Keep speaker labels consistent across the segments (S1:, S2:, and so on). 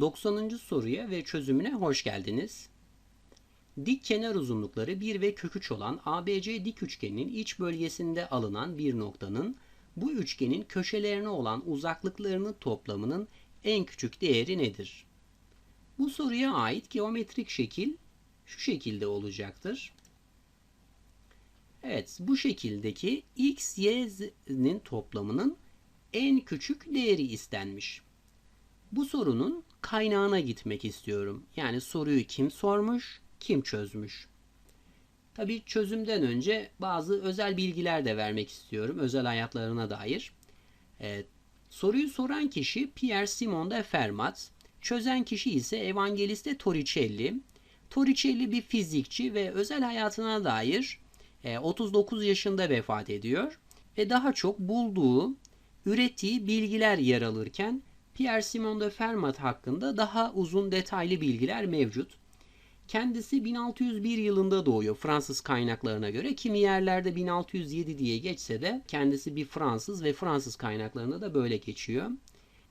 S1: 90. soruya ve çözümüne hoş geldiniz. Dik kenar uzunlukları 1 ve kök 3 olan ABC dik üçgeninin iç bölgesinde alınan bir noktanın bu üçgenin köşelerine olan uzaklıklarının toplamının en küçük değeri nedir? Bu soruya ait geometrik şekil şu şekilde olacaktır. Evet, bu şekildeki x, y'nin toplamının en küçük değeri istenmiş. Bu sorunun kaynağına gitmek istiyorum. Yani soruyu kim sormuş, kim çözmüş. Tabii çözümden önce bazı özel bilgiler de vermek istiyorum. Özel hayatlarına dair. Evet, soruyu soran kişi Pierre Simon de Fermat. Çözen kişi ise Evangeliste Torricelli. Torricelli bir fizikçi ve özel hayatına dair 39 yaşında vefat ediyor. Ve daha çok bulduğu, ürettiği bilgiler yer alırken Pierre Simon de Fermat hakkında daha uzun detaylı bilgiler mevcut. Kendisi 1601 yılında doğuyor Fransız kaynaklarına göre. Kimi yerlerde 1607 diye geçse de kendisi bir Fransız ve Fransız kaynaklarında da böyle geçiyor.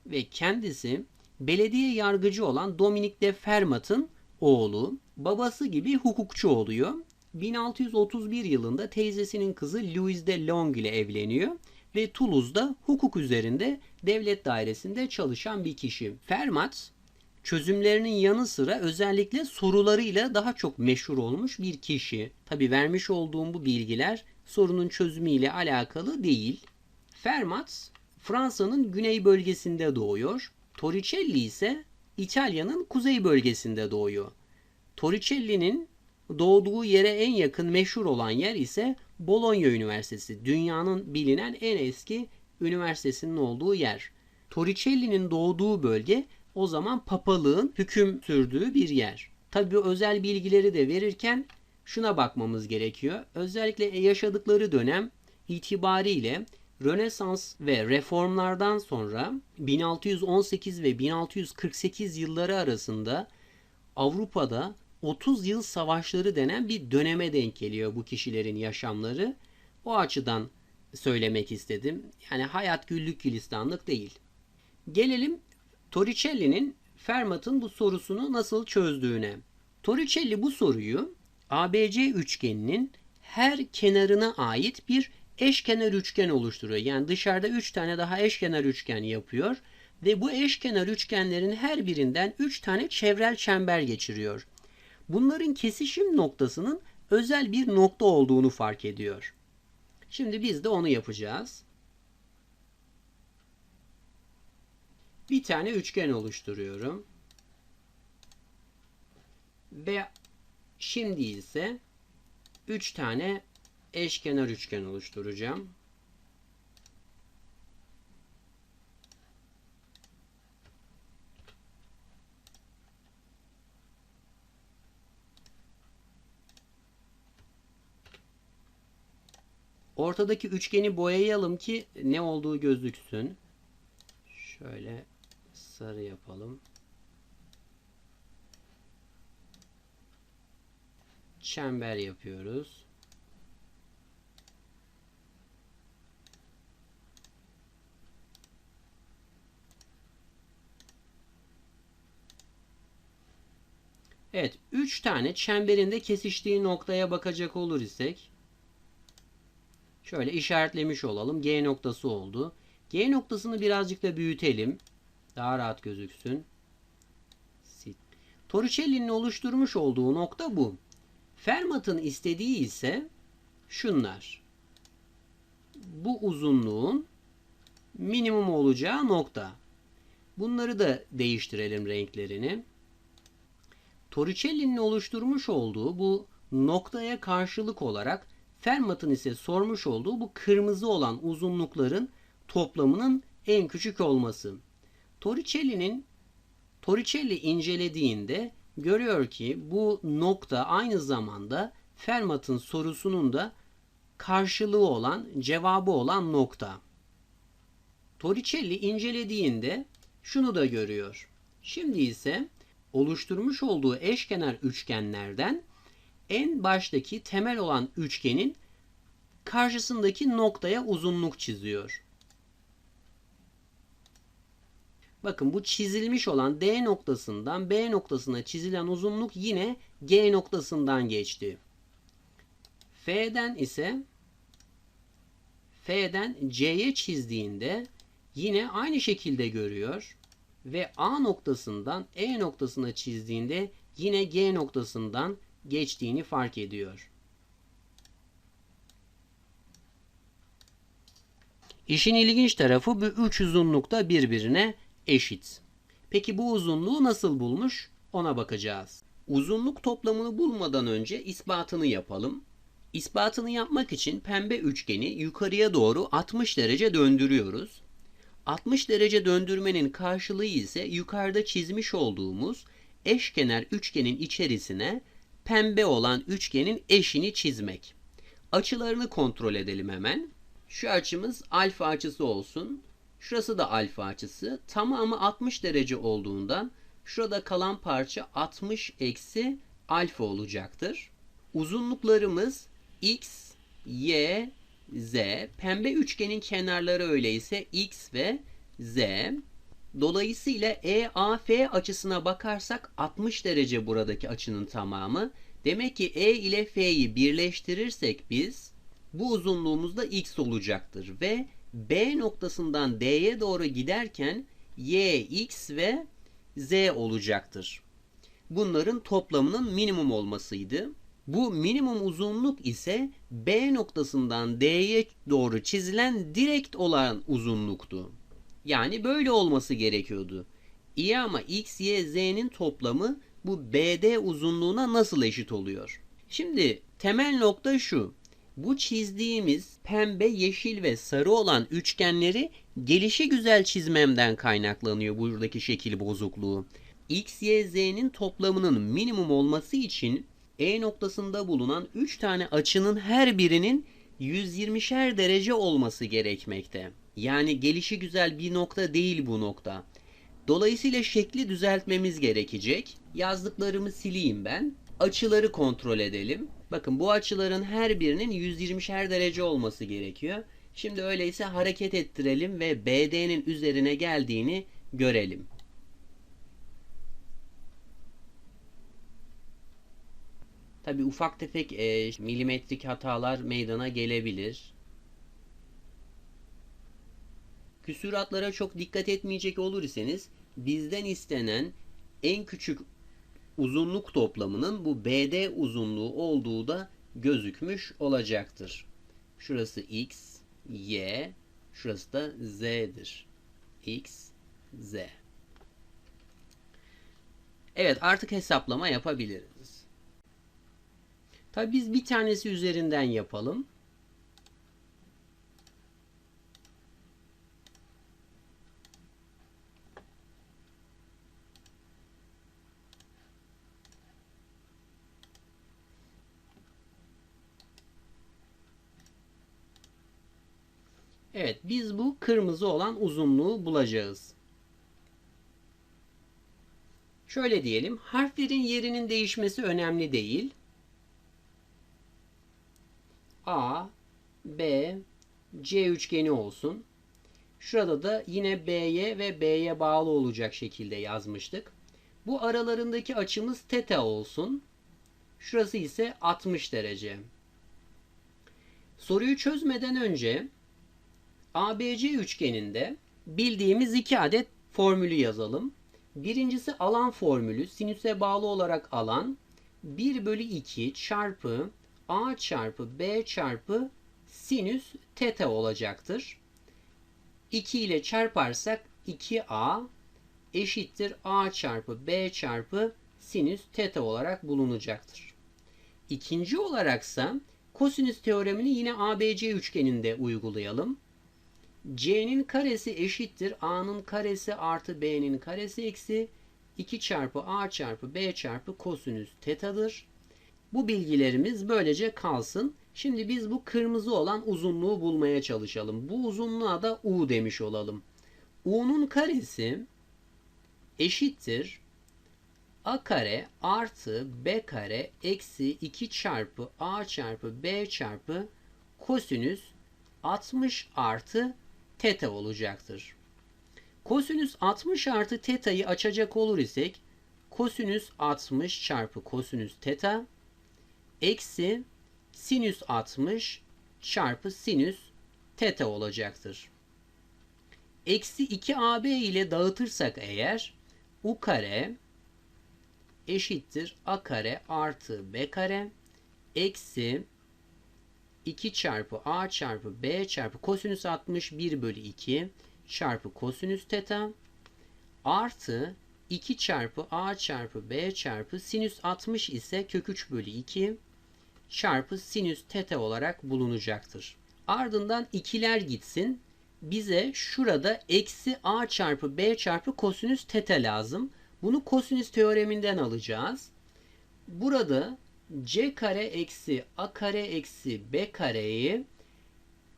S1: Ve kendisi belediye yargıcı olan Dominique de Fermat'ın oğlu, babası gibi hukukçu oluyor. 1631 yılında teyzesinin kızı Louise de Long ile evleniyor ve Toulouse'da hukuk üzerinde devlet dairesinde çalışan bir kişi. Fermat çözümlerinin yanı sıra özellikle sorularıyla daha çok meşhur olmuş bir kişi. Tabi vermiş olduğum bu bilgiler sorunun çözümüyle alakalı değil. Fermat Fransa'nın güney bölgesinde doğuyor. Torricelli ise İtalya'nın kuzey bölgesinde doğuyor. Torricelli'nin doğduğu yere en yakın meşhur olan yer ise Bologna Üniversitesi. Dünyanın bilinen en eski üniversitesinin olduğu yer. Torricelli'nin doğduğu bölge o zaman papalığın hüküm sürdüğü bir yer. Tabi özel bilgileri de verirken şuna bakmamız gerekiyor. Özellikle yaşadıkları dönem itibariyle Rönesans ve reformlardan sonra 1618 ve 1648 yılları arasında Avrupa'da 30 yıl savaşları denen bir döneme denk geliyor bu kişilerin yaşamları. O açıdan söylemek istedim. Yani hayat güllük gülistanlık değil. Gelelim Torricelli'nin Fermat'ın bu sorusunu nasıl çözdüğüne. Torricelli bu soruyu ABC üçgeninin her kenarına ait bir eşkenar üçgen oluşturuyor. Yani dışarıda 3 tane daha eşkenar üçgen yapıyor ve bu eşkenar üçgenlerin her birinden 3 tane çevrel çember geçiriyor. Bunların kesişim noktasının özel bir nokta olduğunu fark ediyor. Şimdi biz de onu yapacağız. Bir tane üçgen oluşturuyorum. Ve şimdi ise 3 tane eşkenar üçgen oluşturacağım. Ortadaki üçgeni boyayalım ki ne olduğu gözüksün. Şöyle sarı yapalım. Çember yapıyoruz. Evet, 3 tane çemberin de kesiştiği noktaya bakacak olur isek şöyle işaretlemiş olalım. G noktası oldu. G noktasını birazcık da büyütelim. Daha rahat gözüksün. Torricelli'nin oluşturmuş olduğu nokta bu. Fermat'ın istediği ise şunlar. Bu uzunluğun minimum olacağı nokta. Bunları da değiştirelim renklerini. Torricelli'nin oluşturmuş olduğu bu noktaya karşılık olarak Fermat'ın ise sormuş olduğu bu kırmızı olan uzunlukların toplamının en küçük olması. Torricelli'nin Torricelli incelediğinde görüyor ki bu nokta aynı zamanda Fermat'ın sorusunun da karşılığı olan, cevabı olan nokta. Torricelli incelediğinde şunu da görüyor. Şimdi ise oluşturmuş olduğu eşkenar üçgenlerden en baştaki temel olan üçgenin karşısındaki noktaya uzunluk çiziyor. Bakın bu çizilmiş olan D noktasından B noktasına çizilen uzunluk yine G noktasından geçti. F'den ise F'den C'ye çizdiğinde yine aynı şekilde görüyor ve A noktasından E noktasına çizdiğinde yine G noktasından geçtiğini fark ediyor. İşin ilginç tarafı bu üç uzunluk da birbirine eşit. Peki bu uzunluğu nasıl bulmuş? Ona bakacağız. Uzunluk toplamını bulmadan önce ispatını yapalım. İspatını yapmak için pembe üçgeni yukarıya doğru 60 derece döndürüyoruz. 60 derece döndürmenin karşılığı ise yukarıda çizmiş olduğumuz eşkenar üçgenin içerisine pembe olan üçgenin eşini çizmek. Açılarını kontrol edelim hemen. Şu açımız alfa açısı olsun. Şurası da alfa açısı. Tamamı 60 derece olduğundan şurada kalan parça 60 eksi alfa olacaktır. Uzunluklarımız x, y, z. Pembe üçgenin kenarları öyleyse x ve z. Dolayısıyla EAF açısına bakarsak 60 derece buradaki açının tamamı. Demek ki E ile F'yi birleştirirsek biz bu uzunluğumuz da x olacaktır ve B noktasından D'ye doğru giderken y, x ve z olacaktır. Bunların toplamının minimum olmasıydı. Bu minimum uzunluk ise B noktasından D'ye doğru çizilen direkt olan uzunluktu. Yani böyle olması gerekiyordu. İyi ama x, y, z'nin toplamı bu BD uzunluğuna nasıl eşit oluyor? Şimdi temel nokta şu. Bu çizdiğimiz pembe, yeşil ve sarı olan üçgenleri gelişi güzel çizmemden kaynaklanıyor buradaki şekil bozukluğu. X, Y, Z'nin toplamının minimum olması için E noktasında bulunan 3 tane açının her birinin 120'şer derece olması gerekmekte. Yani gelişi güzel bir nokta değil bu nokta. Dolayısıyla şekli düzeltmemiz gerekecek. Yazdıklarımı sileyim ben. Açıları kontrol edelim. Bakın bu açıların her birinin 120'şer derece olması gerekiyor. Şimdi öyleyse hareket ettirelim ve BD'nin üzerine geldiğini görelim. Tabi ufak tefek e, milimetrik hatalar meydana gelebilir. Küsuratlara çok dikkat etmeyecek olur iseniz bizden istenen en küçük uzunluk toplamının bu BD uzunluğu olduğu da gözükmüş olacaktır. Şurası X, Y, şurası da Z'dir. X, Z. Evet artık hesaplama yapabiliriz. Tabi biz bir tanesi üzerinden yapalım. Evet biz bu kırmızı olan uzunluğu bulacağız. Şöyle diyelim harflerin yerinin değişmesi önemli değil. A, B, C üçgeni olsun. Şurada da yine B'ye ve B'ye bağlı olacak şekilde yazmıştık. Bu aralarındaki açımız teta olsun. Şurası ise 60 derece. Soruyu çözmeden önce ABC üçgeninde bildiğimiz iki adet formülü yazalım. Birincisi alan formülü sinüse bağlı olarak alan 1 bölü 2 çarpı A çarpı B çarpı sinüs teta olacaktır. 2 ile çarparsak 2A eşittir A çarpı B çarpı sinüs teta olarak bulunacaktır. İkinci olaraksa kosinüs teoremini yine ABC üçgeninde uygulayalım. C'nin karesi eşittir. A'nın karesi artı B'nin karesi eksi 2 çarpı A çarpı B çarpı kosinüs tetadır. Bu bilgilerimiz böylece kalsın. Şimdi biz bu kırmızı olan uzunluğu bulmaya çalışalım. Bu uzunluğa da U demiş olalım. U'nun karesi eşittir. A kare artı B kare eksi 2 çarpı A çarpı B çarpı kosinüs 60 artı teta olacaktır. Kosinüs 60 artı teta'yı açacak olur isek kosinüs 60 çarpı kosinüs teta eksi sinüs 60 çarpı sinüs teta olacaktır. Eksi 2ab ile dağıtırsak eğer u kare eşittir a kare artı b kare eksi 2 çarpı a çarpı b çarpı kosinüs 61 bölü 2 çarpı kosinüs teta artı 2 çarpı a çarpı b çarpı sinüs 60 ise kök 3 bölü 2 çarpı sinüs teta olarak bulunacaktır. Ardından ikiler gitsin. Bize şurada eksi a çarpı b çarpı kosinüs teta lazım. Bunu kosinüs teoreminden alacağız. Burada c kare eksi a kare eksi b kareyi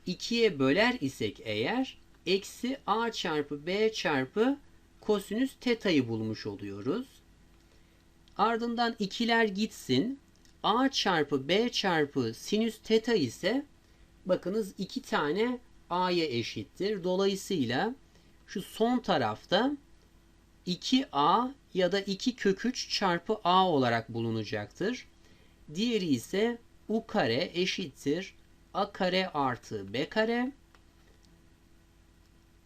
S1: ikiye böler isek eğer eksi a çarpı b çarpı kosinüs teta'yı bulmuş oluyoruz. Ardından ikiler gitsin. a çarpı b çarpı sinüs teta ise bakınız iki tane a'ya eşittir. Dolayısıyla şu son tarafta 2a ya da 2 kök 3 çarpı a olarak bulunacaktır. Diğeri ise u kare eşittir a kare artı b kare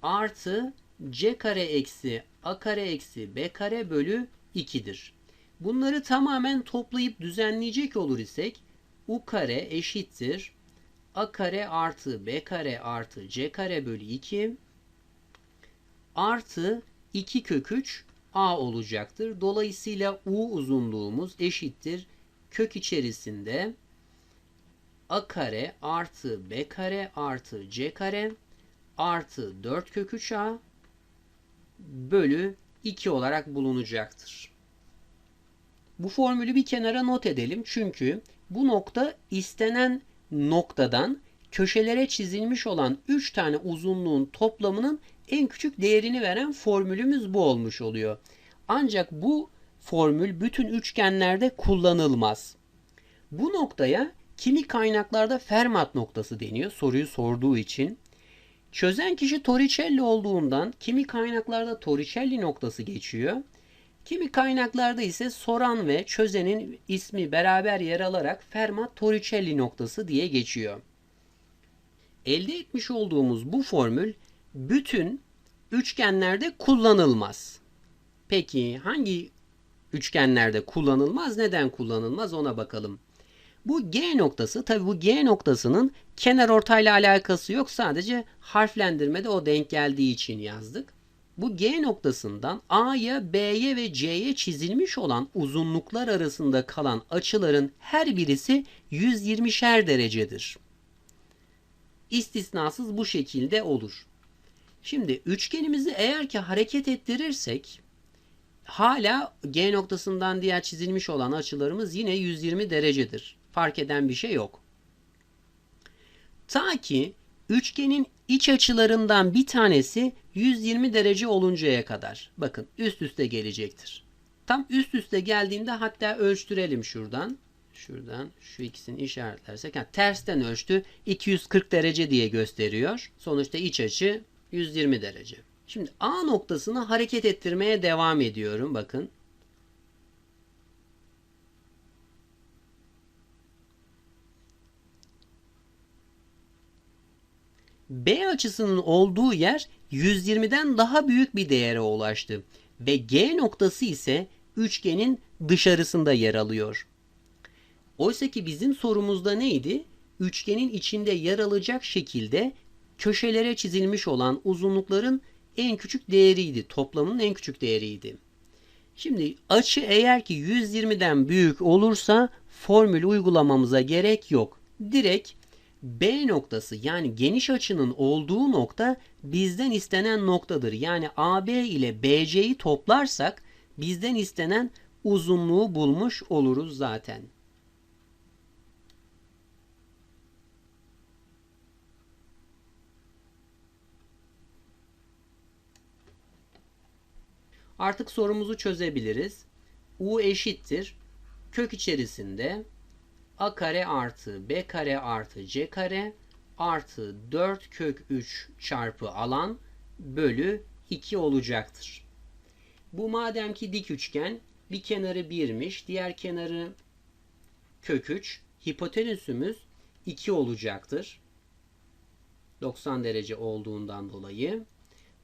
S1: artı c kare eksi a kare eksi b kare bölü 2'dir. Bunları tamamen toplayıp düzenleyecek olur isek u kare eşittir a kare artı b kare artı c kare bölü 2 artı 2 kök 3 a olacaktır. Dolayısıyla u uzunluğumuz eşittir kök içerisinde a kare artı b kare artı c kare artı 4 kök 3a bölü 2 olarak bulunacaktır. Bu formülü bir kenara not edelim. Çünkü bu nokta istenen noktadan köşelere çizilmiş olan 3 tane uzunluğun toplamının en küçük değerini veren formülümüz bu olmuş oluyor. Ancak bu formül bütün üçgenlerde kullanılmaz. Bu noktaya kimi kaynaklarda Fermat noktası deniyor soruyu sorduğu için. Çözen kişi Torricelli olduğundan kimi kaynaklarda Torricelli noktası geçiyor. Kimi kaynaklarda ise soran ve çözenin ismi beraber yer alarak Fermat Torricelli noktası diye geçiyor. Elde etmiş olduğumuz bu formül bütün üçgenlerde kullanılmaz. Peki hangi üçgenlerde kullanılmaz? Neden kullanılmaz? Ona bakalım. Bu G noktası tabi bu G noktasının kenar ortayla alakası yok. Sadece harflendirmede o denk geldiği için yazdık. Bu G noktasından A'ya, B'ye ve C'ye çizilmiş olan uzunluklar arasında kalan açıların her birisi 120'şer derecedir. İstisnasız bu şekilde olur. Şimdi üçgenimizi eğer ki hareket ettirirsek hala G noktasından diğer çizilmiş olan açılarımız yine 120 derecedir. Fark eden bir şey yok. Ta ki üçgenin iç açılarından bir tanesi 120 derece oluncaya kadar. Bakın üst üste gelecektir. Tam üst üste geldiğinde hatta ölçtürelim şuradan. Şuradan şu ikisini işaretlersek. Yani tersten ölçtü 240 derece diye gösteriyor. Sonuçta iç açı 120 derece. Şimdi A noktasını hareket ettirmeye devam ediyorum. Bakın. B açısının olduğu yer 120'den daha büyük bir değere ulaştı ve G noktası ise üçgenin dışarısında yer alıyor. Oysa ki bizim sorumuzda neydi? Üçgenin içinde yer alacak şekilde köşelere çizilmiş olan uzunlukların en küçük değeriydi. Toplamının en küçük değeriydi. Şimdi açı eğer ki 120'den büyük olursa formül uygulamamıza gerek yok. Direkt B noktası yani geniş açının olduğu nokta bizden istenen noktadır. Yani AB ile BC'yi toplarsak bizden istenen uzunluğu bulmuş oluruz zaten. Artık sorumuzu çözebiliriz. U eşittir. Kök içerisinde a kare artı b kare artı c kare artı 4 kök 3 çarpı alan bölü 2 olacaktır. Bu madem ki dik üçgen bir kenarı 1'miş, diğer kenarı kök 3. Hipotenüsümüz 2 olacaktır. 90 derece olduğundan dolayı.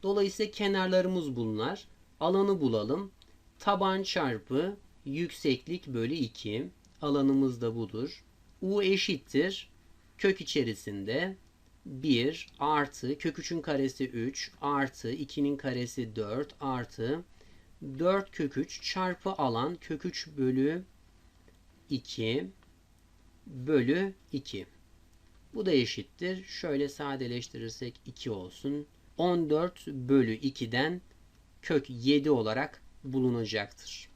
S1: Dolayısıyla kenarlarımız bunlar. Alanı bulalım. Taban çarpı yükseklik bölü 2. Alanımız da budur. U eşittir. Kök içerisinde 1 artı kök 3'ün karesi 3 artı 2'nin karesi 4 artı 4 kök 3 çarpı alan kök 3 bölü 2 bölü 2. Bu da eşittir. Şöyle sadeleştirirsek 2 olsun. 14 bölü 2'den kök 7 olarak bulunacaktır.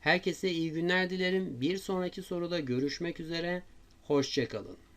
S1: Herkese iyi günler dilerim. Bir sonraki soruda görüşmek üzere. Hoşçakalın.